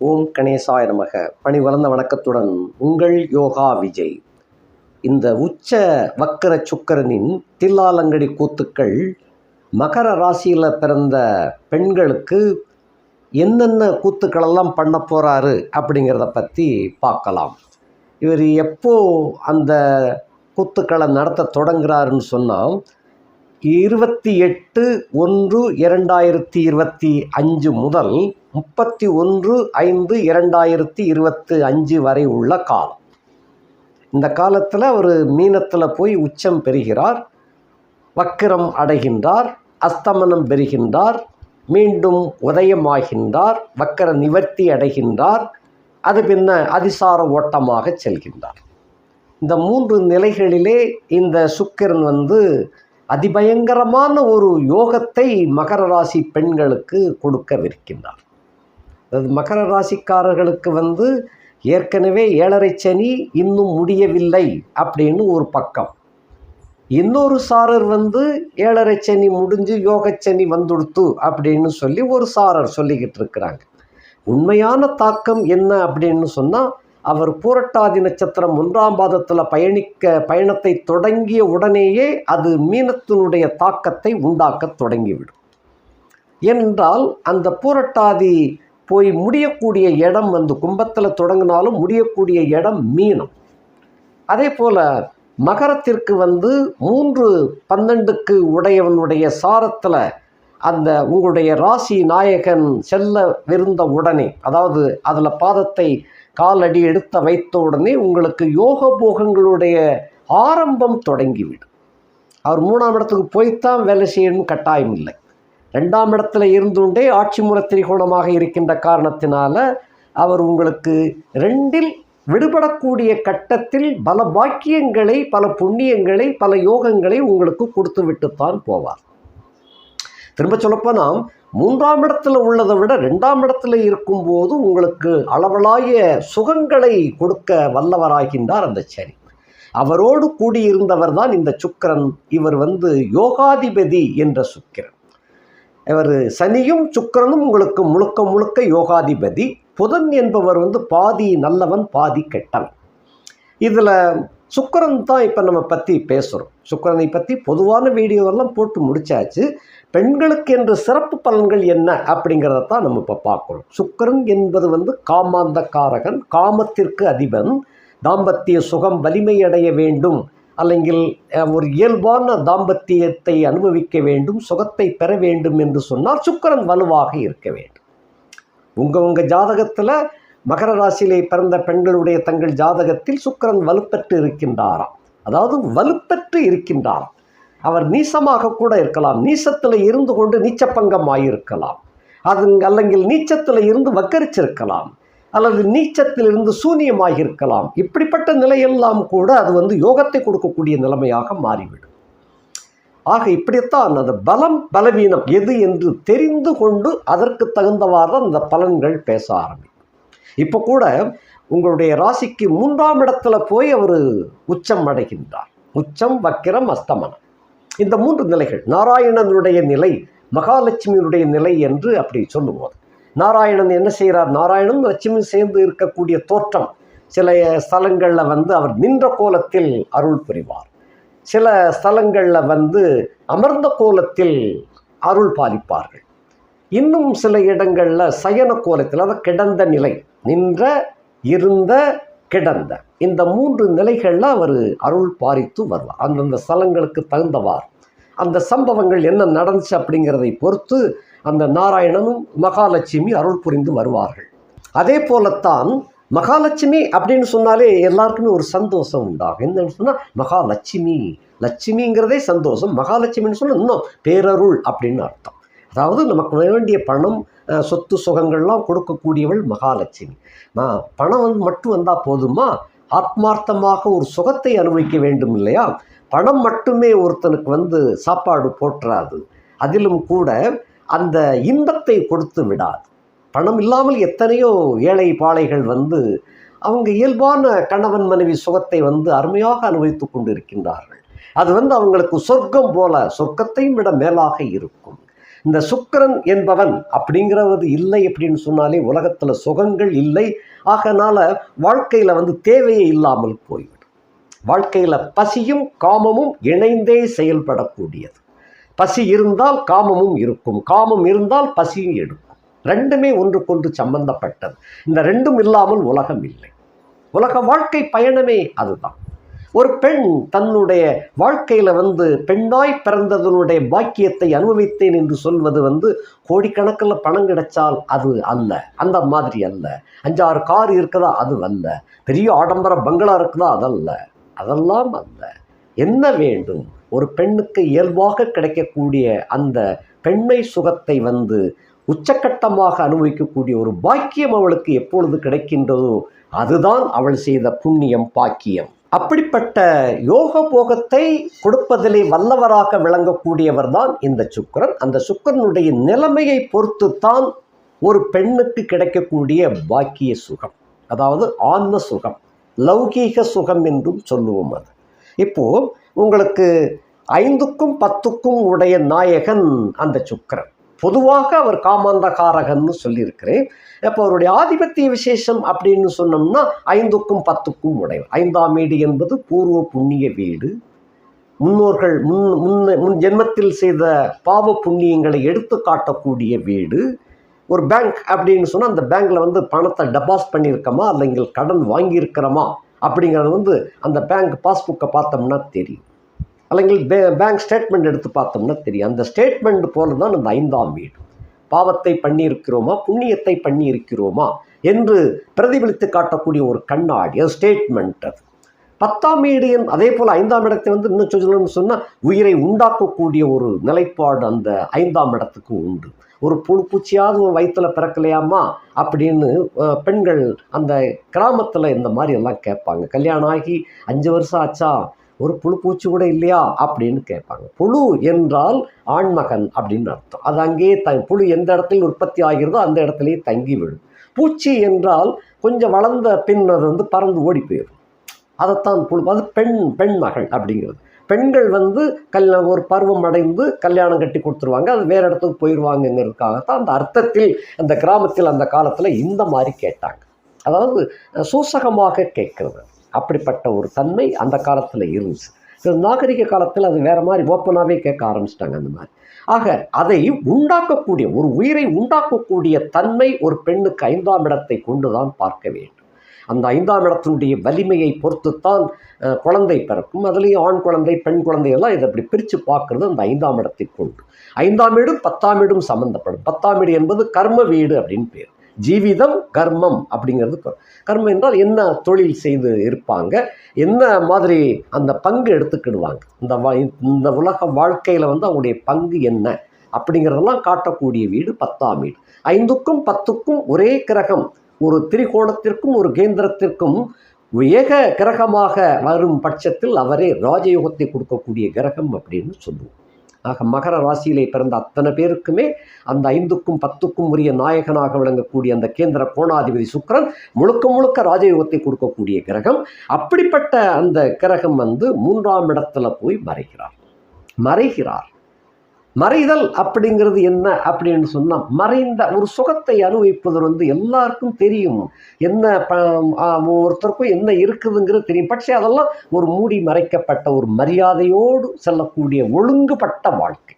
ஓம் கணேசாய நமக. பணி வளர்ந்த வணக்கத்துடன் உங்கள் யோகா விஜய். இந்த உச்ச வக்கர சுக்கரனின் தில்லாலங்கடி கூத்துக்கள் மகர ராசியில் பிறந்த பெண்களுக்கு என்னென்ன கூத்துக்களெல்லாம் பண்ண போகிறாரு அப்படிங்கிறத பற்றி பார்க்கலாம். இவர் எப்போ அந்த கூத்துக்களை நடத்த தொடங்குறாருன்னு சொன்னால் இருபத்தி எட்டு ஒன்று இரண்டாயிரத்தி இருபத்தி அஞ்சு முதல் முப்பத்தி ஒன்று ஐந்து இரண்டாயிரத்தி இருபத்தி அஞ்சு வரை உள்ள காலம். இந்த காலத்தில் அவர் மீனத்தில் போய் உச்சம் பெறுகிறார் வக்கிரம் அடைகின்றார் அஸ்தமனம் பெறுகின்றார் மீண்டும் உதயமாகின்றார் வக்கர நிவர்த்தி அடைகின்றார் அது பின்ன அதிசார ஓட்டமாக செல்கின்றார். இந்த மூன்று நிலைகளிலே இந்த சுக்கிரன் வந்து அதிபயங்கரமான ஒரு யோகத்தை மகர ராசி பெண்களுக்கு கொடுக்கவிருக்கின்றார். மகர ராசிக்காரர்களுக்கு வந்து ஏற்கனவே ஏழரை சனி இன்னும் முடியவில்லை அப்படின்னு ஒரு பக்கம். இன்னொரு சாரர் வந்து ஏழரை சனி முடிஞ்சு யோகச்சனி வந்துடுத்து அப்படின்னு சொல்லி ஒரு சாரர் சொல்லிக்கிட்டு இருக்கிறாங்க. உண்மையான தாக்கம் என்ன அப்படின்னு சொன்னால் அவர் பூரட்டாதி நட்சத்திரம் ஒன்றாம் பாதத்தில் பயணிக்க பயணத்தை தொடங்கிய உடனேயே அது மீனத்தினுடைய தாக்கத்தை உண்டாக்க தொடங்கிவிடும். என்றால் அந்த பூரட்டாதி போய் முடியக்கூடிய இடம் வந்து கும்பத்தில் தொடங்கினாலும் முடியக்கூடிய இடம் மீனம். அதே போல் மகரத்திற்கு வந்து மூன்று பன்னெண்டுக்கு உடையவனுடைய சாரத்தில் அந்த உங்களுடைய ராசி நாயகன் செல்லவிருந்த உடனே அதாவது அதில் பாதத்தை காலடி எடுத்த வைத்த உடனே உங்களுக்கு யோக போகங்களுடைய ஆரம்பம் தொடங்கிவிடும். அவர் மூணாம் இடத்துக்கு போய்த்தான் வேலை செய்யணும் கட்டாயம் இல்லை. ரெண்டாம் இடத்துல இருந்துண்டே ஆட்சி முறை திரிகோணமாக இருக்கின்ற காரணத்தினால அவர் உங்களுக்கு ரெண்டில் விடுபடக்கூடிய கட்டத்தில் பல பாக்கியங்களை பல புண்ணியங்களை பல யோகங்களை உங்களுக்கு கொடுத்து விட்டுத்தான் போவார். திரும்ப சொல்லப்போனால் மூன்றாம் இடத்துல உள்ளதை விட ரெண்டாம் இடத்துல இருக்கும்போது உங்களுக்கு அளவலாய சுகங்களை கொடுக்க வல்லவராகின்றார் அந்த சனி அவரோடு கூடியிருந்தவர் தான் இந்த சுக்கரன். இவர் வந்து யோகாதிபதி என்ற சுக்கிரன். இவர் சனியும் சுக்கரனும் உங்களுக்கு முழுக்க முழுக்க யோகாதிபதி. புதன் என்பவர் வந்து பாதி நல்லவன் பாதி கெட்டவன். இதில் சுக்கரன் தான் இப்போ நம்ம பற்றி பேசுகிறோம் சுக்கரனை பற்றி பொதுவான வீடியோவெல்லாம் போட்டு முடிச்சாச்சு. பெண்களுக்கு என்று சிறப்பு பலன்கள் என்ன அப்படிங்கிறத தான் நம்ம இப்போ பார்க்குறோம் சுக்கரன் என்பது வந்து காமாந்தக்காரகன் காமத்திற்கு அதிபன் தாம்பத்திய சுகம் வலிமையடைய வேண்டும். അല്ലെങ്കിൽ அஹ், ஒரு இயல்பான தாம்பத்தியத்தை அனுபவிக்க வேண்டும் சுகத்தை பெற வேண்டும் என்று சொன்னால் சுக்கிரன் வலுவாக இருக்க வேண்டும் உங்கள் உங்கள் ஜாதகத்தில் மகர ராசியிலே பிறந்த பெண்களுடைய தங்கள் ஜாதகத்தில் சுக்கிரன் வலுப்பெற்று இருக்கின்றாராம் அதாவது வலுப்பெற்று இருக்கின்றாராம் அவர் நீசமாக கூட இருக்கலாம் நீசத்தில் இருந்து கொண்டு நீச்சப்பங்கம் ஆகியிருக்கலாம் அது அல்லங்கில் நீச்சத்தில் இருந்து வக்கரிச்சிருக்கலாம் அல்லது நீச்சத்திலிருந்து சூனியமாக இருக்கலாம் இப்படிப்பட்ட நிலையெல்லாம் கூட அது வந்து யோகத்தை கொடுக்கக்கூடிய நிலைமையாக மாறிவிடும். ஆக இப்படித்தான் அந்த பலம் பலவீனம் எது என்று தெரிந்து கொண்டு அதற்கு தகுந்தவாறு அந்த பலன்கள் பேச ஆரம்பிக்கும். இப்போ கூட உங்களுடைய ராசிக்கு மூன்றாம் இடத்துல போய் அவர் உச்சம் அடைகின்றார். உச்சம் வக்கிரம் அஸ்தமனம். இந்த மூன்று நிலைகள் நாராயணனுடைய நிலை மகாலட்சுமியினுடைய நிலை என்று அப்படி சொல்லுவோம் நாராயணன் என்ன செய்கிறார்? நாராயணன் லட்சுமி சேர்ந்து இருக்கக்கூடிய தோற்றம் சில ஸ்தலங்களில் வந்து அவர் நின்ற கோலத்தில் அருள் புரிவார். சில ஸ்தலங்களில் வந்து அமர்ந்த கோலத்தில் அருள் பாலிப்பார்கள். இன்னும் சில இடங்களில் சயன கோலத்தில் அதாவது கிடந்த நிலை நின்ற இருந்த கிடந்த இந்த மூன்று நிலைகளில் அவர் அருள் பாரித்து வருவார். அந்தந்த ஸ்தலங்களுக்கு தகுந்தவார் அந்த சம்பவங்கள் என்ன நடந்துச்சு அப்படிங்கிறதை பொறுத்து அந்த நாராயணனும் மகாலட்சுமி அருள் புரிந்து வருவார்கள். அதே போலத்தான் மகாலட்சுமி அப்படின்னு சொன்னாலே எல்லாருக்குமே ஒரு சந்தோஷம் உண்டாகும். என்னன்னு சொன்னால் மகாலட்சுமி. லட்சுமிங்கிறதே சந்தோஷம். மகாலட்சுமின்னு சொன்னால் இன்னும் பேரருள் அப்படின்னு அர்த்தம். அதாவது நமக்கு வேண்டிய பணம் சொத்து சுகங்கள்லாம் கொடுக்கக்கூடியவள் மகாலட்சுமி. பணம் வந்து மட்டும் வந்தால் போதுமா? ஆத்மார்த்தமாக ஒரு சுகத்தை அனுபவிக்க வேண்டும் இல்லையா? பணம் மட்டுமே ஒருத்தனுக்கு வந்து சாப்பாடு போற்றாது. அதிலும் கூட அந்த இன்பத்தை கொடுத்து விடாது. பணம் இல்லாமல் எத்தனையோ ஏழை பாளைகள் வந்து அவங்க இயல்பான கணவன் மனைவி சுகத்தை வந்து அருமையாக அனுபவித்து கொண்டு இருக்கின்றார்கள் அது வந்து அவங்களுக்கு சொர்க்கம் போல சொர்க்கத்தையும் விட மேலாக இருக்கும். இந்த சுக்கரன் என்பவன் அப்படிங்கிறது இல்லை அப்படின்னு சொன்னாலே உலகத்தில் சுகங்கள் இல்லை. ஆகனால வாழ்க்கையில் வந்து தேவையே இல்லாமல் போய்விடும். வாழ்க்கையில் பசியும் காமமும் இணைந்தே செயல்படக்கூடியது. பசி இருந்தால் காமமும் இருக்கும். காமம் இருந்தால் பசியும் எடுக்கும். ரெண்டுமே ஒன்றுக்கொன்று சம்பந்தப்பட்டது. இந்த ரெண்டும் இல்லாமல் உலகம் இல்லை. உலக வாழ்க்கை பயணமே அதுதான். ஒரு பெண் தன்னுடைய வாழ்க்கையில் வந்து பெண்ணாய் பிறந்ததனுடைய பாக்கியத்தை அனுபவித்தேன் என்று சொல்வது வந்து கோடிக்கணக்கில் பணம் கிடைச்சால் அது அல்ல. அந்த மாதிரி அல்ல. அஞ்சாறு கார் இருக்குதா? அது அல்ல. பெரிய ஆடம்பர பங்களா இருக்குதா? அதல்ல அதெல்லாம் அல்ல. என்ன வேண்டும்? ஒரு பெண்ணுக்கு இயல்பாக கிடைக்கக்கூடிய அந்த பெண்மை சுகத்தை வந்து உச்சக்கட்டமாக அனுபவிக்கக்கூடிய ஒரு பாக்கியம் அவளுக்கு எப்பொழுது கிடைக்கின்றதோ அதுதான் அவள் செய்த புண்ணியம் பாக்கியம். அப்படிப்பட்ட யோக போகத்தை கொடுப்பதிலே வல்லவராக விளங்கக்கூடியவர் தான் இந்த சுக்கரன். அந்த சுக்கரனுடைய நிலைமையை பொறுத்துத்தான் ஒரு பெண்ணுக்கு கிடைக்கக்கூடிய பாக்கிய சுகம் அதாவது ஆன்ம சுகம் லௌகீக சுகம் என்றும் சொல்லுவோம் அது. இப்போது உங்களுக்கு ஐந்துக்கும் பத்துக்கும் உடைய நாயகன் அந்த சுக்கரன். பொதுவாக அவர் காமாந்தகாரகன்னு சொல்லியிருக்கிறேன். அப்போ அவருடைய ஆதிபத்திய விசேஷம் அப்படின்னு சொன்னோம்னா ஐந்துக்கும் பத்துக்கும் உடையவர். ஐந்தாம் வீடு என்பது பூர்வ புண்ணிய வீடு. முன்னோர்கள் முன் முன்ன முன் ஜென்மத்தில் செய்த பாவ புண்ணியங்களை எடுத்து காட்டக்கூடிய வீடு. ஒரு பேங்க் அப்படின்னு சொன்னால் அந்த பேங்க்கில் வந்து பணத்தை டெபாசிட் பண்ணியிருக்கோமா? இல்லைங்க கடன் வாங்கியிருக்கிறோமா? அப்படிங்கிறது வந்து அந்த பேங்க் பாஸ்புக்கை பார்த்தோம்னா தெரியும். അല്ലെങ്കിൽ பே பேங்க் ஸ்டேட்மெண்ட் எடுத்து பார்த்தோம்னா தெரியும் அந்த ஸ்டேட்மெண்ட் போல தான் அந்த ஐந்தாம் வீடு பாவத்தை பண்ணியிருக்கிறோமா புண்ணியத்தை பண்ணியிருக்கிறோமா என்று பிரதிபலித்து காட்டக்கூடிய ஒரு கண்ணாடி அது ஸ்டேட்மெண்ட் அது பத்தாம் வீடு என் அதே போல் ஐந்தாம் இடத்தை வந்து இன்னும் சொல்லணும்னு சொன்னால் உயிரை உண்டாக்கக்கூடிய ஒரு நிலைப்பாடு அந்த ஐந்தாம் இடத்துக்கு உண்டு ஒரு புழு பூச்சியாவது உன் வயிற்றுல பிறக்கலையாமா அப்படின்னு அஹ், பெண்கள் அந்த கிராமத்தில் இந்த மாதிரி எல்லாம் கேட்பாங்க கல்யாணம் ஆகி அஞ்சு வருஷம் ஆச்சா ஒரு புழு பூச்சி கூட இல்லையா? அப்படின்னு கேட்பாங்க. புழு என்றால் ஆண்மகன் அப்படின்னு அர்த்தம். அது அங்கேயே த புழு எந்த இடத்துல உற்பத்தி ஆகிறதோ அந்த இடத்துலையே தங்கி விடும் பூச்சி என்றால் கொஞ்சம் வளர்ந்த பின் அது வந்து பறந்து ஓடி போயிடும். அதைத்தான் புழு அது பெண் பெண் மகள் அப்படிங்கிறது. பெண்கள் வந்து கல்யாணம் ஒரு பருவம் அடைந்து கல்யாணம் கட்டி கொடுத்துருவாங்க. அது வேறு இடத்துக்கு போயிடுவாங்கங்கிறதுக்காகத்தான் அந்த அர்த்தத்தில் அந்த கிராமத்தில் அந்த காலத்தில் இந்த மாதிரி கேட்டாங்க. அதாவது சூசகமாக கேட்கறது. அப்படிப்பட்ட ஒரு தன்மை அந்த காலத்தில் இருந்துச்சு. நாகரிக காலத்தில் அது வேறு மாதிரி ஓப்பனாகவே கேட்க ஆரம்பிச்சிட்டாங்க அந்த மாதிரி. ஆக அதை உண்டாக்கக்கூடிய ஒரு உயிரை உண்டாக்கக்கூடிய தன்மை ஒரு பெண்ணுக்கு ஐந்தாம் இடத்தை கொண்டு தான் பார்க்க வேண்டும். அந்த ஐந்தாம் இடத்தினுடைய வலிமையை பொறுத்துத்தான் குழந்தை பிறக்கும். அதுலேயும் ஆண் குழந்தை பெண் குழந்தை எல்லாம் இதை அப்படி பிரித்து பார்க்குறது அந்த ஐந்தாம் இடத்தை கொண்டு. ஐந்தாம் வீடும் பத்தாம் வீடும் சம்மந்தப்படும் பத்தாம் வீடு என்பது கர்ம வீடு அப்படின்னு பேர். ஜீவிதம் கர்மம் அப்படிங்கிறது கர்மம் என்றால் என்ன தொழில் செய்து இருப்பாங்க என்ன மாதிரி அந்த பங்கு எடுத்துக்கிடுவாங்க. இந்த இந்த உலக வாழ்க்கையில் வந்து அவங்களுடைய பங்கு என்ன அப்படிங்கிறதெல்லாம் காட்டக்கூடிய வீடு பத்தாம் வீடு. ஐந்துக்கும் பத்துக்கும் ஒரே கிரகம். ஒரு திரிகோணத்திற்கும் ஒரு கேந்திரத்திற்கும் ஏக கிரகமாக வரும் பட்சத்தில் அவரே ராஜயோகத்தை கொடுக்கக்கூடிய கிரகம் அப்படின்னு சொல்லுவோம். ஆக மகர ராசியிலே பிறந்த அத்தனை பேருக்குமே அந்த ஐந்துக்கும் பத்துக்கும் உரிய நாயகனாக விளங்கக்கூடிய அந்த கேந்திர கோணாதிபதி சுக்கிரன் முழுக்க முழுக்க ராஜயோகத்தை கொடுக்கக்கூடிய கிரகம். அப்படிப்பட்ட அந்த கிரகம் வந்து மூன்றாம் இடத்துல போய் மறைகிறார். மறைகிறார். மறைதல் அப்படிங்கிறது என்ன அப்படின்னு சொன்னால் மறைந்த ஒரு சுகத்தை அனுபவிப்பது வந்து எல்லாருக்கும் தெரியும். என்ன ப ஒருத்தருக்கும் என்ன இருக்குதுங்கிறது தெரியும். பட்சே அதெல்லாம் ஒரு மூடி மறைக்கப்பட்ட ஒரு மரியாதையோடு செல்லக்கூடிய ஒழுங்குபட்ட வாழ்க்கை.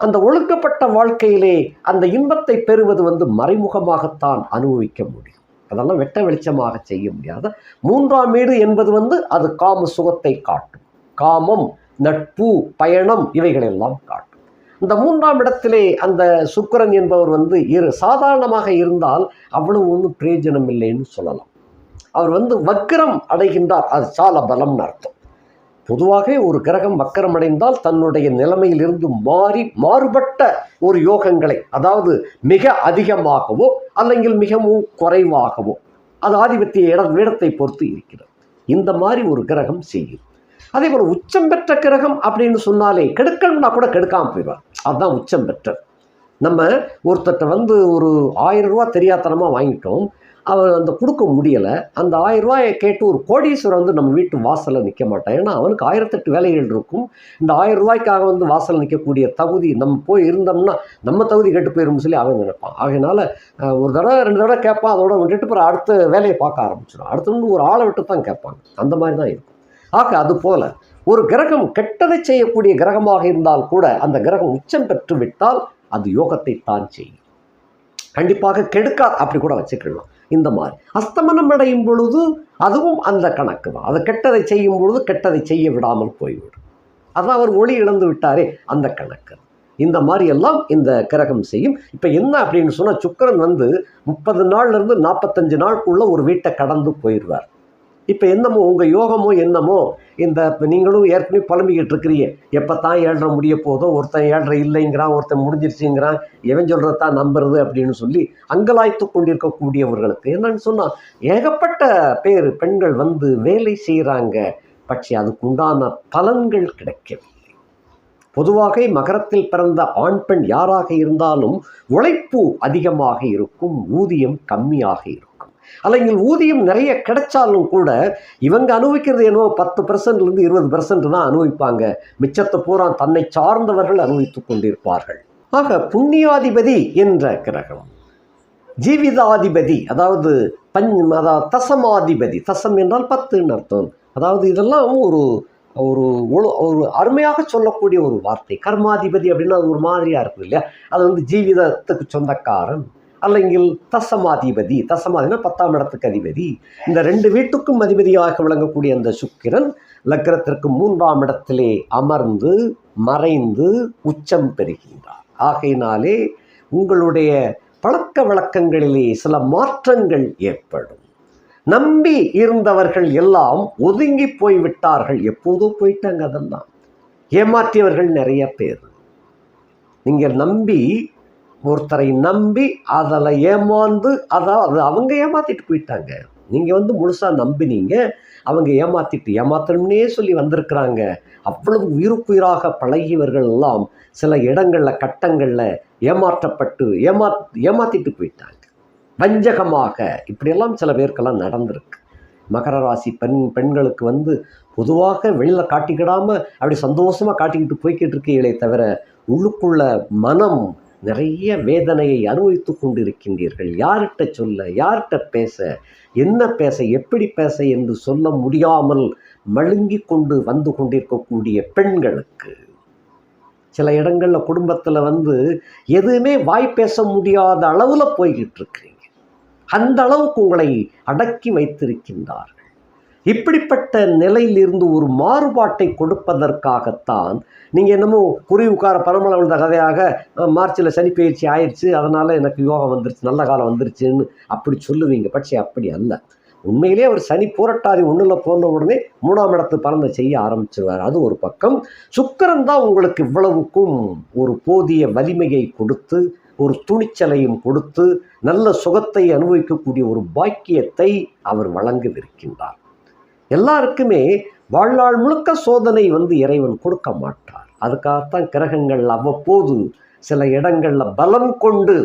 அந்த ஒழுங்கப்பட்ட வாழ்க்கையிலே அந்த இன்பத்தை பெறுவது வந்து மறைமுகமாகத்தான் அனுபவிக்க முடியும். அதெல்லாம் வெட்ட வெளிச்சமாக செய்ய முடியாத. மூன்றாம் வீடு என்பது வந்து அது காம சுகத்தை காட்டும். காமம் நட்பு பயணம் இவைகளெல்லாம் காட்டும். இந்த மூன்றாம் இடத்திலே அந்த சுக்கரன் என்பவர் வந்து இரு சாதாரணமாக இருந்தால் அவ்வளவு ஒன்றும் பிரயோஜனம் இல்லைன்னு சொல்லலாம். அவர் வந்து வக்கிரம் அடைகின்றார் அது சால பலம்னு அர்த்தம். பொதுவாக ஒரு கிரகம் வக்கரம் அடைந்தால் தன்னுடைய நிலைமையிலிருந்து மாறி மாறுபட்ட ஒரு யோகங்களை அதாவது மிக அதிகமாகவோ அல்லங்கில் மிகவும் குறைவாகவோ அது ஆதிபத்திய இட இடத்தை பொறுத்து இருக்கிறது. இந்த மாதிரி ஒரு கிரகம் செய்யும். அதே போல் உச்சம் பெற்ற கிரகம் அப்படின்னு சொன்னாலே கெடுக்கணும்னா கூட கெடுக்காமல் போயிடுவார். அதுதான் உச்சம் பெற்ற. நம்ம ஒருத்தர்கிட்ட வந்து ஒரு ஆயிரம் ரூபா தெரியாத்தனமாக வாங்கிட்டோம். அவர் அந்த கொடுக்க முடியலை. அந்த ஆயிரம் ரூபாயை கேட்டு ஒரு கோடீஸ்வரர் வந்து நம்ம வீட்டு வாசலில் நிற்க மாட்டான் ஏன்னா அவனுக்கு ஆயிரத்தெட்டு வேலைகள் இருக்கும். இந்த ஆயிரம் ரூபாய்க்காக வந்து வாசலில் நிற்கக்கூடிய தகுதி நம்ம போய் இருந்தோம்னா நம்ம தகுதி கெட்டு போயிடும் சொல்லி அவன் நினைப்பான். ஆகையினால ஒரு தடவை ரெண்டு தடவை கேட்பான். அதோட விட்டுட்டு அப்புறம் அடுத்த வேலையை பார்க்க ஆரம்பிச்சிடும். அடுத்து வந்து ஒரு ஆளை விட்டு தான் கேட்பாங்க. அந்த மாதிரி தான் இருக்கும். ஆக அது போல ஒரு கிரகம் கெட்டதை செய்யக்கூடிய கிரகமாக இருந்தால் கூட அந்த கிரகம் உச்சம் பெற்றுவிட்டால் அது யோகத்தை தான் செய்யும். கண்டிப்பாக கெடுக்கா அப்படி கூட வச்சுக்கலாம் இந்த மாதிரி. அஸ்தமனம் அடையும் பொழுது அதுவும் அந்த கணக்கு தான். அது கெட்டதை செய்யும் பொழுது கெட்டதை செய்ய விடாமல் போய்விடும். அதான் அவர் ஒளி இழந்து விட்டாரே அந்த கணக்கு. இந்த மாதிரி எல்லாம் இந்த கிரகம் செய்யும். இப்போ என்ன அப்படின்னு சொன்னால் சுக்கிரன் வந்து முப்பது நாள்லேருந்து நாற்பத்தஞ்சு நாளுக்குள்ள ஒரு வீட்டை கடந்து போயிடுவார். இப்போ என்னமோ உங்கள் யோகமோ என்னமோ இந்த இப்போ நீங்களும் ஏற்கனவே புலம்பிக்கிட்டு இருக்கிறீங்க. எப்போ தான் ஏழ்ற முடிய போதோ ஒருத்தன் ஏழ்ற இல்லைங்கிறான் ஒருத்தன் முடிஞ்சிருச்சுங்கிறான் எவன் சொல்கிறது தான் நம்புறது அப்படின்னு சொல்லி அங்கலாய்த்து கொண்டிருக்கக்கூடியவர்களுக்கு என்னன்னு சொன்னால் ஏகப்பட்ட பேர் பெண்கள் வந்து வேலை செய்கிறாங்க பட்சி அதுக்குண்டான பலன்கள் கிடைக்கவில்லை. பொதுவாக மகரத்தில் பிறந்த ஆண் பெண் யாராக இருந்தாலும் உழைப்பு அதிகமாக இருக்கும் ஊதியம் கம்மியாக இருக்கும். ஆனால் எங்கள் ஊதியம் நிறைய கிடைச்சாலும் கூட இவங்க அனுபவிக்கிறது என்னவோ பத்து பர்சன்ட்லேருந்து இருபது பர்சன்ட் தான் அனுபவிப்பாங்க. மிச்சத்தை பூரா தன்னை சார்ந்தவர்கள் அனுபவித்துக் கொண்டிருப்பார்கள். ஆக புண்ணியாதிபதி என்ற கிரகம். ஜீவிதாதிபதி அதாவது பஞ் அதாவது தசமாதிபதி. தசம் என்றால் பத்துன்னு அர்த்தம். அதாவது இதெல்லாம் ஒரு ஒரு ஒரு அருமையாக சொல்லக்கூடிய ஒரு வார்த்தை. கர்மாதிபதி அப்படின்னா அது ஒரு மாதிரியாக இருக்குது இல்லையா? அது வந்து ஜீவிதத்துக்கு சொந்தக்காரன். அல்லங்கில் தசமாதிபதி தசமாதினா பத்தாம் இடத்துக்கு அதிபதி இந்த ரெண்டு வீட்டுக்கும் அதிபதியாக விளங்கக்கூடிய அந்த சுக்கிரன் லக்னத்திற்கு மூன்றாம் இடத்திலே அமர்ந்து மறைந்து உச்சம் பெறுகின்றார் ஆகையினாலே உங்களுடைய பழக்க வழக்கங்களிலே சில மாற்றங்கள் ஏற்படும் நம்பி இருந்தவர்கள் எல்லாம் ஒதுங்கி போய் விட்டார்கள் எப்போதோ போயிட்டாங்க அதெல்லாம் ஏமாற்றியவர்கள் நிறைய பேர் நீங்கள் நம்பி ஒருத்தரை நம்பி அதில் ஏமாந்து அதாவது அவங்க ஏமாற்றிட்டு போயிட்டாங்க. நீங்கள் வந்து முழுசாக நம்பினீங்க அவங்க ஏமாற்றிட்டு ஏமாத்தணும்னே சொல்லி வந்திருக்கிறாங்க. அவ்வளவு உயிருக்குயிராக பழகியவர்கள் எல்லாம் சில இடங்களில் கட்டங்களில் ஏமாற்றப்பட்டு ஏமா ஏமாத்திட்டு போயிட்டாங்க. வஞ்சகமாக. இப்படியெல்லாம் சில பேருக்கெல்லாம் நடந்திருக்கு. மகர ராசி பெண் பெண்களுக்கு வந்து பொதுவாக வெளியில் காட்டிக்கிடாமல் அப்படி சந்தோஷமாக காட்டிக்கிட்டு போய்கிட்டு இருக்கீங்களே தவிர உள்ளுக்குள்ள மனம் நிறைய வேதனையை அனுபவித்து கொண்டிருக்கின்றீர்கள். யார்கிட்ட சொல்ல யார்கிட்ட பேச என்ன பேச எப்படி பேச என்று சொல்ல முடியாமல் மழுங்கி கொண்டு வந்து கொண்டிருக்கக்கூடிய பெண்களுக்கு. சில இடங்களில் குடும்பத்தில் வந்து எதுவுமே வாய் பேச முடியாத அளவில் போய்கிட்டு இருக்கிறீங்க. அந்த அளவுக்கு உங்களை அடக்கி வைத்திருக்கின்றார்கள். இப்படிப்பட்ட நிலையிலிருந்து ஒரு மாறுபாட்டை கொடுப்பதற்காகத்தான் நீங்கள் என்னமோ குறிவுக்கார உட்கார பரமளவு விழுந்த கதையாக மார்ச்சில் சனி பயிற்சி ஆயிடுச்சு அதனால் எனக்கு யோகம் வந்துருச்சு நல்ல காலம் வந்துருச்சுன்னு அப்படி சொல்லுவீங்க. பட்சே அப்படி அல்ல. உண்மையிலே அவர் சனி பூரட்டாதி ஒன்றில் போன உடனே மூணாம் இடத்து பலனை செய்ய ஆரம்பிச்சிருவார். அது ஒரு பக்கம். சுக்கரன் தான் உங்களுக்கு இவ்வளவுக்கும் ஒரு போதிய வலிமையை கொடுத்து ஒரு துணிச்சலையும் கொடுத்து நல்ல சுகத்தை அனுபவிக்கக்கூடிய ஒரு பாக்கியத்தை அவர் வழங்கவிருக்கின்றார். எல்லாருக்குமே வாழ்நாள் முழுக்க சோதனை வந்து இறைவன் கொடுக்க மாட்டார். அதுக்காகத்தான் கிரகங்கள் அவ்வப்போது சில இடங்களில் பலம் கொண்டு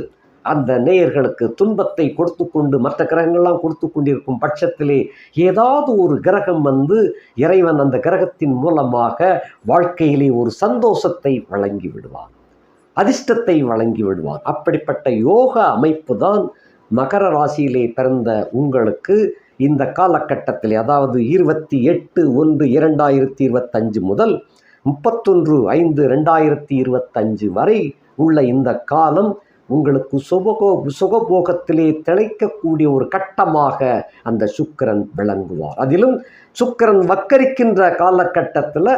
அந்த நேயர்களுக்கு துன்பத்தை கொடுத்து கொண்டு மற்ற கிரகங்கள்லாம் கொடுத்து கொண்டிருக்கும் பட்சத்திலே ஏதாவது ஒரு கிரகம் வந்து இறைவன் அந்த கிரகத்தின் மூலமாக வாழ்க்கையிலே ஒரு சந்தோஷத்தை வழங்கி விடுவான். அதிர்ஷ்டத்தை வழங்கி விடுவான். அப்படிப்பட்ட யோக அமைப்பு தான் மகர ராசியிலே பிறந்த உங்களுக்கு இந்த காலகட்டத்தில் அதாவது இருபத்தி எட்டு ஒன்று இரண்டாயிரத்தி இருபத்தஞ்சு முதல் முப்பத்தொன்று ஐந்து ரெண்டாயிரத்தி இருபத்தஞ்சு வரை உள்ள இந்த காலம் உங்களுக்கு சுபகோ சுகபோகத்திலே திளைக்கக்கூடிய ஒரு கட்டமாக அந்த சுக்கிரன் விளங்குவார். அதிலும் சுக்கிரன் வக்கரிக்கின்ற காலகட்டத்தில்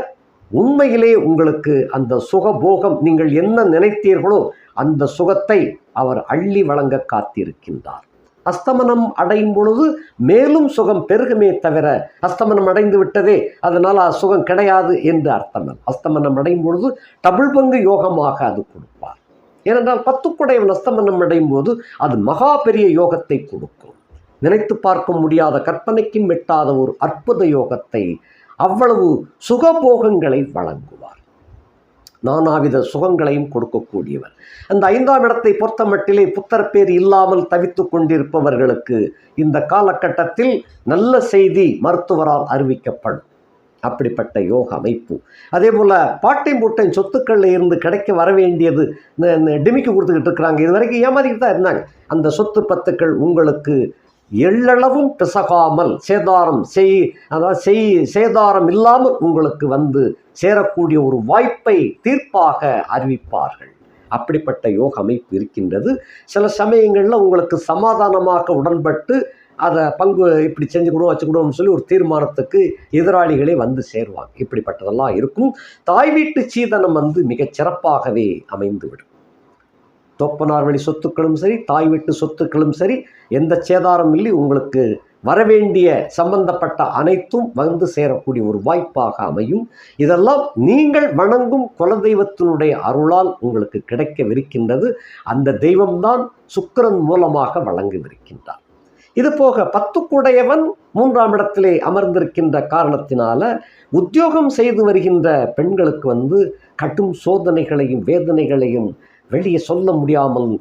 உண்மையிலே உங்களுக்கு அந்த சுகபோகம் நீங்கள் என்ன நினைத்தீர்களோ அந்த சுகத்தை அவர் அள்ளி வழங்க காத்திருக்கின்றார். அஸ்தமனம் அடையும் பொழுது மேலும் சுகம் பெருகுமே தவிர அஸ்தமனம் அடைந்து விட்டதே அதனால் சுகம் கிடையாது என்று அர்த்தம் அஸ்தமனம் அடையும் பொழுது டபுள் பங்கு யோகமாக அது கொடுப்பார். ஏனென்றால் பத்துக்குடையவன் அஸ்தமனம் அடையும் போது அது மகா பெரிய யோகத்தை கொடுக்கும். நினைத்து பார்க்க முடியாத கற்பனைக்கும் எட்டாத ஒரு அற்புத யோகத்தை அவ்வளவு சுகபோகங்களை வழங்குவார். நானாவித சுகங்களையும் கொடுக்கக்கூடியவர். அந்த ஐந்தாம் இடத்தை பொறுத்த மட்டிலே புத்தரப்பேர் இல்லாமல் தவித்து கொண்டிருப்பவர்களுக்கு இந்த காலகட்டத்தில் நல்ல செய்தி மருத்துவரால் அறிவிக்கப்படும். அப்படிப்பட்ட யோக அமைப்பு. அதே போல் பாட்டை மூட்டை சொத்துக்களில் இருந்து கிடைக்க வர வேண்டியது இந்த- டிமிக்கு கொடுத்துக்கிட்டு இருக்கிறாங்க. இது வரைக்கும் ஏமாதிக்கிட்டு தான் இருந்தாங்க. அந்த சொத்து பத்துக்கள் உங்களுக்கு எள்ளளவும் பிசகாமல் சேதாரம் செய் அதாவது செய் சேதாரம் இல்லாமல் உங்களுக்கு வந்து சேரக்கூடிய ஒரு வாய்ப்பை தீர்ப்பாக அறிவிப்பார்கள். அப்படிப்பட்ட யோக அமைப்பு இருக்கின்றது. சில சமயங்களில் உங்களுக்கு சமாதானமாக உடன்பட்டு அதை பங்கு இப்படி செஞ்சு கொடுவோம் சொல்லி ஒரு தீர்மானத்துக்கு எதிராளிகளே வந்து சேருவாங்க. இப்படிப்பட்டதெல்லாம் இருக்கும். தாய் வீட்டு சீதனம் வந்து மிகச் சிறப்பாகவே அமைந்துவிடும். தொப்பனார் வழி சொத்துக்களும் சரி தாய் வீட்டு சொத்துக்களும் சரி எந்த சேதாரம் இல்லை. உங்களுக்கு வரவேண்டிய சம்பந்தப்பட்ட அனைத்தும் வந்து சேரக்கூடிய ஒரு வாய்ப்பாக அமையும். இதெல்லாம் நீங்கள் வணங்கும் குலதெய்வத்தினுடைய அருளால் உங்களுக்கு கிடைக்கவிருக்கின்றது. அந்த தெய்வம்தான் சுக்கிரன் மூலமாக வழங்கவிருக்கின்றார் இது போக பத்துக்குடையவன் மூன்றாம் இடத்திலே அமர்ந்திருக்கின்ற காரணத்தினால உத்தியோகம் செய்து வருகின்ற பெண்களுக்கு வந்து கடும் சோதனைகளையும் வேதனைகளையும் வெளியே சொல்ல முடியாமல்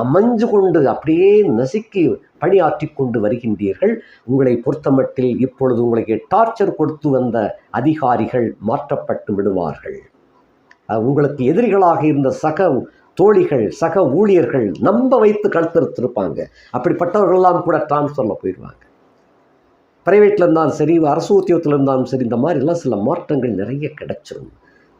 அமைஞ்சு கொண்டு அப்படியே நசுக்கி பணியாற்றி கொண்டு வருகின்றீர்கள். உங்களை பொறுத்தமட்டில் இப்பொழுது உங்களுக்கு டார்ச்சர் கொடுத்து வந்த அதிகாரிகள் மாற்றப்பட்டு விடுவார்கள். உங்களுக்கு எதிரிகளாக இருந்த சக தோழிகள் சக ஊழியர்கள் நம்ப வைத்து கழுத்தறுத்திருப்பாங்க. அப்படிப்பட்டவர்கள்லாம் கூட டிரான்ஸ்ஃபரில் போயிடுவாங்க. பிரைவேட்டில் இருந்தாலும் சரி அரசு உத்தியோகத்தில் இருந்தாலும் சரி இந்த மாதிரிலாம் சில மாற்றங்கள் நிறைய கிடைச்சிரும்.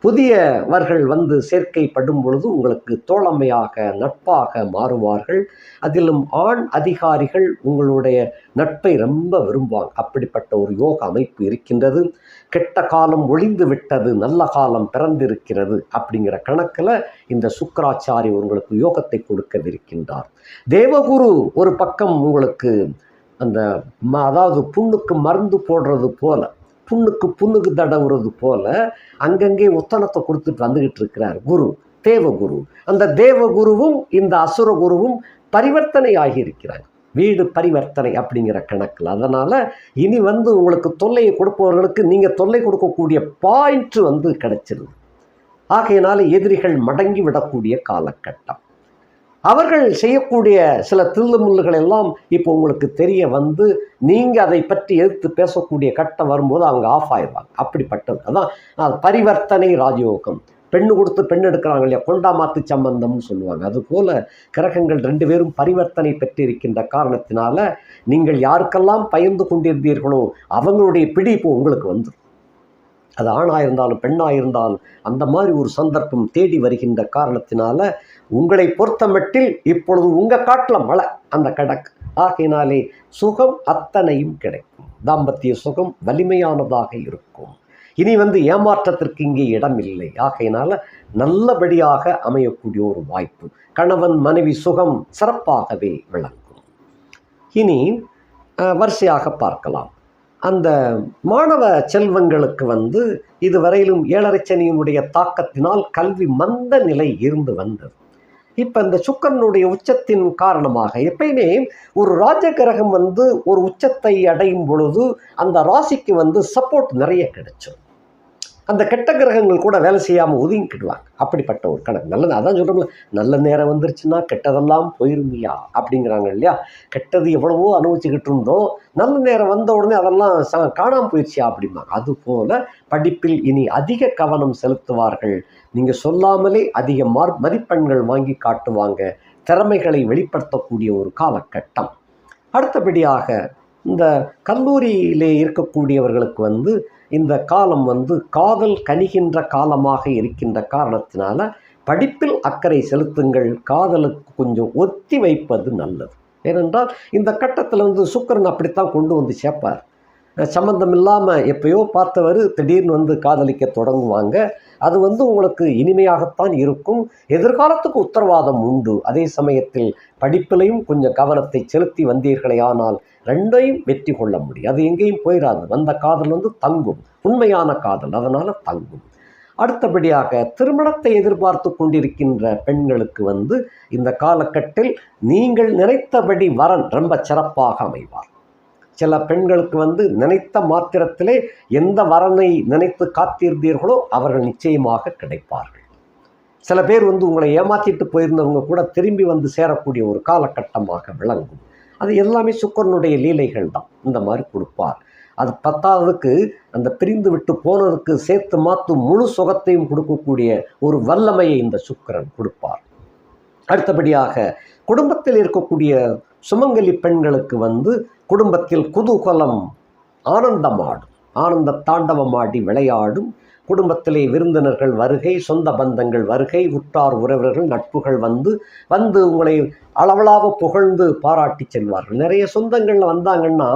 புதியவர்கள் வந்து சேர்க்கைப்படும் பொழுது உங்களுக்கு தோழமையாக நட்பாக மாறுவார்கள். அதிலும் ஆண் அதிகாரிகள் உங்களுடைய நட்பை ரொம்ப விரும்புவாங்க. அப்படிப்பட்ட ஒரு யோக அமைப்பு இருக்கின்றது. கெட்ட காலம் ஒழிந்து விட்டது நல்ல காலம் பிறந்திருக்கிறது அப்படிங்கிற கணக்கில் இந்த சுக்கராச்சாரி உங்களுக்கு யோகத்தை கொடுக்கவிருக்கின்றார். தேவகுரு ஒரு பக்கம் உங்களுக்கு அந்த ம அதாவது புண்ணுக்கு மருந்து போடுறது போல புண்ணுக்கு புண்ணுக்கு தடவுறது போல அங்கங்கே உத்தனத்தை கொடுத்துட்டு வந்துகிட்டு இருக்கிறார் குரு தேவகுரு. அந்த தேவகுருவும் இந்த அசுர குருவும் பரிவர்த்தனை ஆகியிருக்கிறாங்க வீடு பரிவர்த்தனை அப்படிங்கிற கணக்கில். அதனால் இனி வந்து உங்களுக்கு தொல்லையை கொடுப்பவர்களுக்கு நீங்கள் தொல்லை கொடுக்கக்கூடிய பாயிண்ட் வந்து கிடைச்சிருது. ஆகையினால எதிரிகள் மடங்கி விடக்கூடிய காலகட்டம். அவர்கள் செய்யக்கூடிய சில தில்லுமுள்ளுகள் எல்லாம் இப்போ உங்களுக்கு தெரிய வந்து நீங்கள் அதை பற்றி எதிர்த்து பேசக்கூடிய கட்டம் வரும்போது அவங்க ஆஃப் ஆயிடுவாங்க. அப்படிப்பட்டது. அதான் பரிவர்த்தனை ராஜயோகம். பெண்ணு கொடுத்து பெண் எடுக்கிறாங்க இல்லையா? கொண்டாமாத்து சம்பந்தம்னு சொல்லுவாங்க. அதுபோல் கிரகங்கள் ரெண்டு பேரும் பரிவர்த்தனை பெற்றிருக்கின்ற காரணத்தினால நீங்கள் யாருக்கெல்லாம் பயந்து கொண்டிருந்தீர்களோ அவங்களுடைய பிடி இப்போ உங்களுக்கு வந்துடும் அது ஆணாக இருந்தாலும் பெண்ணாக இருந்தாலும் அந்த மாதிரி ஒரு சந்தர்ப்பம் தேடி வருகின்ற காரணத்தினால உங்களை பொறுத்தமட்டில் இப்பொழுது உங்கள் காட்டில் மழை அந்த கடக்கு. ஆகையினாலே சுகம் அத்தனையும் கிடைக்கும். தாம்பத்திய சுகம் வலிமையானதாக இருக்கும். இனி வந்து ஏமாற்றத்திற்கு இங்கே இடம் இல்லை ஆகையினால நல்லபடியாக அமையக்கூடிய ஒரு வாய்ப்பு. கணவன் மனைவி சுகம் சிறப்பாகவே விளங்கும். இனி அஹ், வரிசையாக பார்க்கலாம். அந்த மாணவ செல்வங்களுக்கு வந்து இதுவரையிலும் ஏழரை சனியினுடைய தாக்கத்தினால் கல்வி மந்த நிலை இருந்து வந்தது. இப்போ இந்த சுக்கரனுடைய உச்சத்தின் காரணமாக எப்பயுமே ஒரு ராஜ கிரகம் வந்து ஒரு உச்சத்தை அடையும் பொழுது அந்த ராசிக்கு வந்து சப்போர்ட் நிறைய கிடைச்சிடும் அந்த கெட்ட கிரகங்கள் கூட வேலை செய்யாமல் ஒதுங்கிக்கிடுவாங்க. அப்படிப்பட்ட ஒரு கணக்கு. நல்லது அதான் சொல்கிறோம்ல நல்ல நேரம் வந்துருச்சுன்னா கெட்டதெல்லாம் போயிருமியா? அப்படிங்கிறாங்க இல்லையா? கெட்டது எவ்வளவோ அனுபவிச்சுக்கிட்டு இருந்தோம். நல்ல நேரம் வந்த உடனே அதெல்லாம் ச காணாமல் போயிடுச்சியா அப்படிம்பாங்க. அதுபோல் படிப்பில் இனி அதிக கவனம் செலுத்துவார்கள். நீங்கள் சொல்லாமலே அதிக மார் மதிப்பெண்கள் வாங்கி காட்டுவாங்க. திறமைகளை வெளிப்படுத்தக்கூடிய ஒரு காலகட்டம். அடுத்தபடியாக இந்த கல்லூரியிலே இருக்கக்கூடியவர்களுக்கு வந்து இந்த காலம் வந்து காதல் கனிகின்ற காலமாக இருக்கின்ற காரணத்தினால படிப்பில் அக்கறை செலுத்துங்கள் காதலுக்கு கொஞ்சம் ஒத்தி வைப்பது நல்லது. ஏனென்றால் இந்த கட்டத்தில் வந்து சுக்கரன் அப்படித்தான் கொண்டு வந்து சேர்ப்பார். சம்மந்தம் இல்லாமல் எப்பயோ பார்த்தவர் திடீர்னு வந்து காதலிக்க தொடங்குவாங்க. அது வந்து உங்களுக்கு இனிமையாகத்தான் இருக்கும். எதிர்காலத்துக்கு உத்தரவாதம் உண்டு. அதே சமயத்தில் படிப்பிலையும் கொஞ்சம் கவனத்தை செலுத்தி வந்தீர்களே ஆனால் ரெண்டையும் வெற்றி கொள்ள முடியும். அது எங்கேயும் போயிடாது வந்த காதல் வந்து தங்கும். உண்மையான காதல். அதனால் தங்கும். அடுத்தபடியாக திருமணத்தை எதிர்பார்த்து கொண்டிருக்கின்ற பெண்களுக்கு வந்து இந்த காலகட்டத்தில் நீங்கள் நினைத்தபடி வரன் ரொம்ப சிறப்பாக அமைவார். சில பெண்களுக்கு வந்து நினைத்த மாத்திரத்திலே எந்த வரனை நினைத்து காத்திருந்தீர்களோ அவர்கள் நிச்சயமாக கிடைப்பார்கள். சில பேர் வந்து உங்களை ஏமாற்றிட்டு போயிருந்தவங்க கூட திரும்பி வந்து சேரக்கூடிய ஒரு காலகட்டமாக விளங்கும். அது எல்லாமே சுக்கரனுடைய லீலைகள் தான். இந்த மாதிரி கொடுப்பார். அது பத்தாவதுக்கு அந்த பிரிந்து விட்டு போனதுக்கு சேர்த்து மாற்றும் முழு சுகத்தையும் கொடுக்கக்கூடிய ஒரு வல்லமையை இந்த சுக்கிரன் கொடுப்பார். அடுத்தபடியாக குடும்பத்தில் இருக்கக்கூடிய சுமங்கலி பெண்களுக்கு வந்து குடும்பத்தில் குதூகலம் ஆனந்தமாடும். ஆனந்த தாண்டவமாடி விளையாடும். குடும்பத்திலே விருந்தினர்கள் வருகை சொந்த பந்தங்கள் வருகை உற்றார் உறவினர்கள் நட்புகள் வந்து வந்து உங்களை அளவலாக புகழ்ந்து பாராட்டி செல்வார்கள். நிறைய சொந்தங்களில் வந்தாங்கன்னா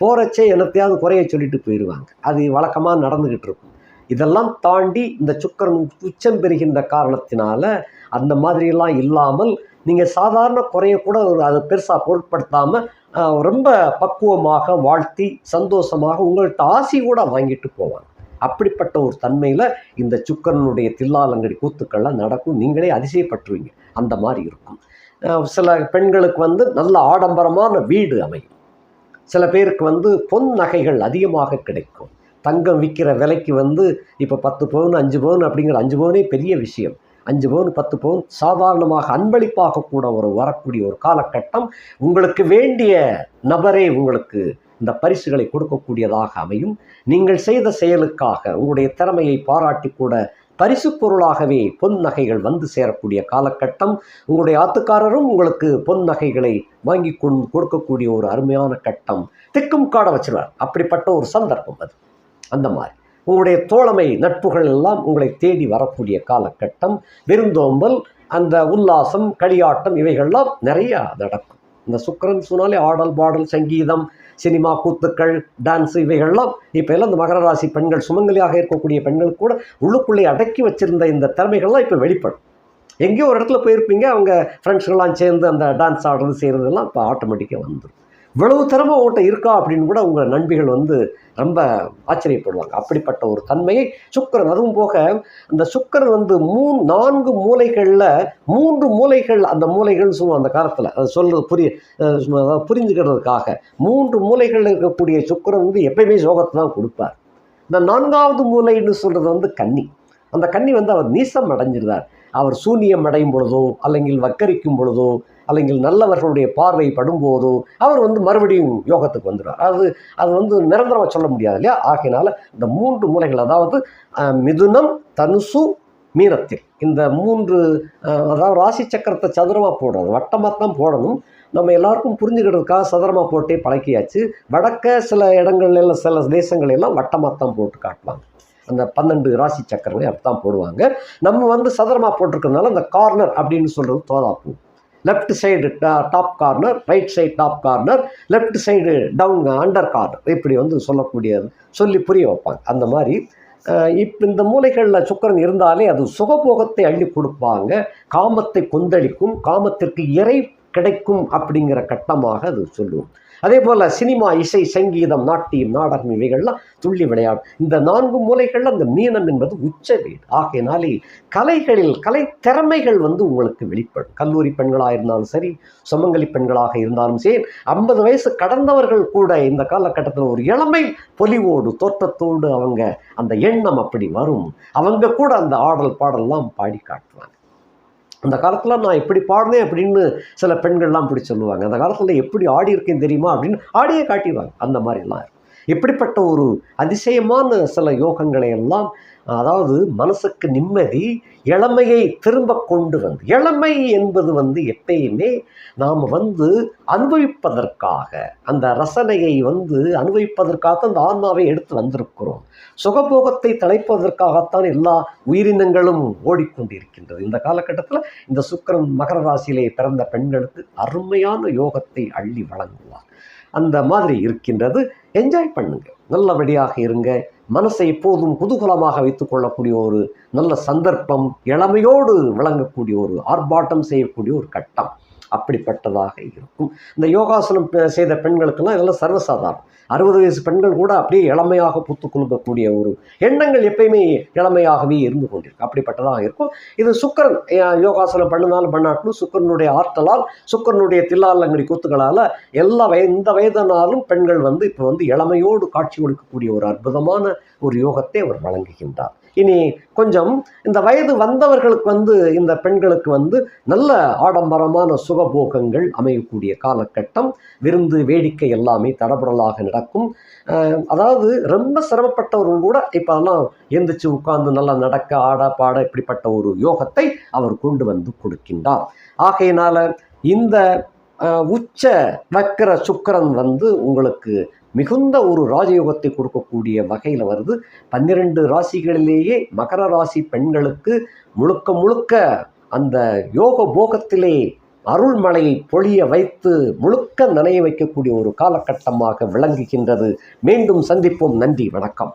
போகிறச்சே என்னத்தையாவது குறைய சொல்லிட்டு போயிடுவாங்க அது வழக்கமாக நடந்துக்கிட்டு இருக்கும். இதெல்லாம் தாண்டி இந்த சுக்கரன் உச்சம் பெறுகின்ற காரணத்தினால அந்த மாதிரியெல்லாம் இல்லாமல் நீங்கள் சாதாரண குறைய கூட ஒரு அதை பெருசாக பொருட்படுத்தாமல் ரொம்ப பக்குவமாக வாழ்த்தி சந்தோஷமாக உங்கள்கிட்ட ஆசி கூட வாங்கிட்டு போவாங்க. அப்படிப்பட்ட ஒரு தன்மையில் இந்த சுக்கரனுடைய தில்லாலங்கடி கூத்துக்கள்லாம் நடக்கும். நீங்களே அதிசயப்பட்டுருவீங்க. அந்த மாதிரி இருக்கும். சில பெண்களுக்கு வந்து நல்ல ஆடம்பரமான வீடு அமையும். சில பேருக்கு வந்து பொன் நகைகள் அதிகமாக கிடைக்கும். தங்கம் விற்கிற விலைக்கு வந்து இப்போ பத்து பவுன் அஞ்சு பவுன் அப்படிங்கிற அஞ்சு பவுனே பெரிய விஷயம். அஞ்சு பவுன் பத்து பவுன் சாதாரணமாக அன்பளிப்பாக கூட ஒரு வரக்கூடிய ஒரு காலகட்டம். உங்களுக்கு வேண்டிய நபரே உங்களுக்கு இந்த பரிசுகளை கொடுக்கக்கூடியதாக அமையும். நீங்கள் செய்த செயலுக்காக உங்களுடைய திறமையை பாராட்டி கூட பரிசு பொருளாகவே பொன் நகைகள் வந்து சேரக்கூடிய காலகட்டம். உங்களுடைய ஆத்துக்காரரும் உங்களுக்கு பொன் நகைகளை வாங்கி கொண்டு கொடுக்கக்கூடிய ஒரு அருமையான கட்டம். திக்கும் காட வச்சிருவார். அப்படிப்பட்ட ஒரு சந்தர்ப்பம் அது. அந்த மாதிரி. உங்களுடைய தோழமை நட்புகள் எல்லாம் உங்களை தேடி வரக்கூடிய காலகட்டம். விருந்தோம்பல் அந்த உல்லாசம் களியாட்டம் இவைகள்லாம் நிறையா நடக்கும். இந்த சுக்கரன் சொன்னாலே ஆடல் பாடல் சங்கீதம் சினிமா கூத்துக்கள் டான்ஸ் இவைகள்லாம் இப்போ எல்லாம் இந்த மகர ராசி பெண்கள் சுமங்கலியாக இருக்கக்கூடிய பெண்கள் கூட உள்ளுக்குள்ளே அடக்கி வச்சிருந்த இந்த திறமைகள்லாம் இப்போ வெளிப்படும். எங்கேயோ ஒரு இடத்துல போயிருப்பீங்க அவங்க ஃப்ரெண்ட்ஸ்கள்லாம் சேர்ந்து அந்த டான்ஸ் ஆடுறது செய்கிறதெல்லாம் இப்போ ஆட்டோமேட்டிக்காக வந்துடும் இவ்வளவு திறமை உங்கள்கிட்ட இருக்கா அப்படின்னு கூட உங்கள் நண்பிகள் வந்து ரொம்ப ஆச்சரியப்படுவாங்க. அப்படிப்பட்ட ஒரு தன்மையை சுக்கரன். அதுவும் போக அந்த சுக்கரன் வந்து மூணு நான்கு மூலைகளில் மூன்று மூலைகள் அந்த மூலைகள் சொல்லுவோம் அந்த காலத்தில். அது சொல்றது புரிய சும்மா புரிஞ்சுக்கிறதுக்காக. மூன்று மூலைகளில் இருக்கக்கூடிய சுக்கரன் வந்து எப்பயுமே சோகத்தை தான் கொடுப்பார். இந்த நான்காவது மூலைன்னு சொல்கிறது வந்து கன்னி. அந்த கன்னி வந்து அவர் நீசம் அடைஞ்சிருந்தார் அவர் சூனியம் அடையும் பொழுதோ அல்லங்கில் வக்கரிக்கும் பொழுதோ அல்லங்கில் நல்லவர்களுடைய பார்வை படும்போதோ அவர் வந்து மறுபடியும் யோகத்துக்கு வந்துடுவார். அது அது வந்து நிரந்தரமாக சொல்ல முடியாது இல்லையா? ஆகையினால இந்த மூன்று மூலைகள் அதாவது மிதுனம் தனுசு மீனத்தில். இந்த மூன்று அதாவது ராசி சக்கரத்தை சதுரமாக போடுறது வட்டமாக தான் போடணும். நம்ம எல்லாருக்கும் புரிஞ்சுக்கிறதுக்காக சதுரமாக போட்டே பழக்கியாச்சு. வடக்க சில இடங்கள்ல சில தேசங்கள் எல்லாம் வட்டமாக தான் போட்டு காட்டுவாங்க. அந்த பன்னெண்டு ராசி சக்கரங்களை அப்படித்தான் போடுவாங்க. நம்ம வந்து சதுரமாக போட்டிருக்கிறதுனால அந்த கார்னர் அப்படின்னு சொல்கிறது தோதாப்பூ. Left side top corner right side top corner left side down under corner இப்படி வந்து சொல்லக்கூடியது. சொல்லி புரிய வைப்பாங்க. அந்த மாதிரி இப்போ இந்த மூலைகளில் சுக்கரன் இருந்தாலே அது சுகபோகத்தை அள்ளி கொடுப்பாங்க. காமத்தை கொந்தளிக்கும். காமத்திற்கு இறை கிடைக்கும் அப்படிங்கிற கட்டமாக அது சொல்லுவோம். அதே போல் சினிமா இசை சங்கீதம் நாட்டியம் நாடகம் இவைகள்லாம் துள்ளி விளையாடும். இந்த நான்கு மூலைகளில் அந்த மீனம் என்பது உச்ச வீடு. ஆகையினாலே கலைகளில் கலை திறமைகள் வந்து உங்களுக்கு வெளிப்படும். கல்லூரி பெண்களாக இருந்தாலும் சரி சுமங்கலி பெண்களாக இருந்தாலும் சரி ஐம்பது வயசு கடந்தவர்கள் கூட இந்த காலகட்டத்தில் ஒரு இளமை பொலிவோடு தோற்றத்தோடு அவங்க அந்த எண்ணம் அப்படி வரும். அவங்க கூட அந்த ஆடல் பாடல்லாம் பாடி காட்டுவாங்க. அந்த காலத்தில் நான் எப்படி பாடினேன் அப்படின்னு சில பெண்கள்லாம் இப்படி சொல்லுவாங்க. அந்த காலத்தில் எப்படி ஆடி இருக்கேன் தெரியுமா அப்படின்னு ஆடியே காட்டிடுவாங்க. அந்த மாதிரிலாம் இருக்கும். இப்படிப்பட்ட ஒரு அதிசயமான சில யோகங்களை எல்லாம் அதாவது மனசுக்கு நிம்மதி இளமையை திரும்ப கொண்டு வந்து இளமை என்பது வந்து எப்பயுமே நாம் வந்து அனுபவிப்பதற்காக அந்த ரசனையை வந்து அனுபவிப்பதற்காக அந்த ஆன்மாவை எடுத்து வந்திருக்கிறோம். சுகபோகத்தை தலைப்பதற்காகத்தான் எல்லா உயிரினங்களும் ஓடிக்கொண்டிருக்கின்றது. இந்த காலகட்டத்தில் இந்த சுக்கரன் மகர ராசியிலே பிறந்த பெண்களுக்கு அருமையான யோகத்தை அள்ளி வழங்குவார். அந்த மாதிரி இருக்கின்றது. என்ஜாய் பண்ணுங்க. நல்லபடியாக இருங்க. மனசை எப்போதும் குதூகலமாக வைத்துக் கொள்ளக்கூடிய ஒரு நல்ல சந்தர்ப்பம் இளமையோடு விளங்கக்கூடிய ஒரு ஆர்ப்பாட்டம் செய்யக்கூடிய ஒரு கட்டம். அப்படிப்பட்டதாக இருக்கும். இந்த யோகாசனம் செய்த பெண்களுக்கெல்லாம் இதெல்லாம் சர்வசாதாரணம். அறுபது வயசு பெண்கள் கூட அப்படியே இளமையாக புத்து குலுங்கக்கூடிய ஒரு எண்ணங்கள் எப்பயுமே இளமையாகவே இருந்து கொண்டிருக்கு. அப்படிப்பட்டதாக இருக்கும். இது சுக்கரன் யோகாசனம் பண்ணினாலும் பண்ணாட்டும் சுக்கரனுடைய ஆற்றலால் சுக்கரனுடைய தில்லாலங்கடி கூத்துக்களால் எல்லா வய இந்த வயதனாலும் பெண்கள் வந்து இப்போ வந்து இளமையோடு காட்சி கொடுக்கக்கூடிய ஒரு அற்புதமான ஒரு யோகத்தை அவர் வழங்குகின்றார். இனி கொஞ்சம் இந்த வயது வந்தவர்களுக்கு வந்து இந்த பெண்களுக்கு வந்து நல்ல ஆடம்பரமான சுகபோகங்கள் அமையக்கூடிய காலகட்டம். விருந்து வேடிக்கை எல்லாமே தடபுடலாக நடக்கும். அதாவது ரொம்ப சிரமப்பட்டவர்கள் கூட இப்போல்லாம் எந்திரிச்சு உட்கார்ந்து நல்லா நடக்க ஆட பாட இப்படிப்பட்ட ஒரு யோகத்தை அவர் கொண்டு வந்து கொடுக்கின்றார். ஆகையினால இந்த உச்ச வக்கர சுக்கிரன் வந்து உங்களுக்கு மிகுந்த ஒரு ராஜயோகத்தை கொடுக்கக்கூடிய வகையில் வருது. பன்னிரண்டு ராசிகளிலேயே மகர ராசி பெண்களுக்கு முழுக்க முழுக்க அந்த யோக போகத்திலே அருள்மலையை பொழிய வைத்து முழுக்க நனைய வைக்கக்கூடிய ஒரு காலகட்டமாக விளங்குகின்றது. மீண்டும் சந்திப்போம். நன்றி. வணக்கம்.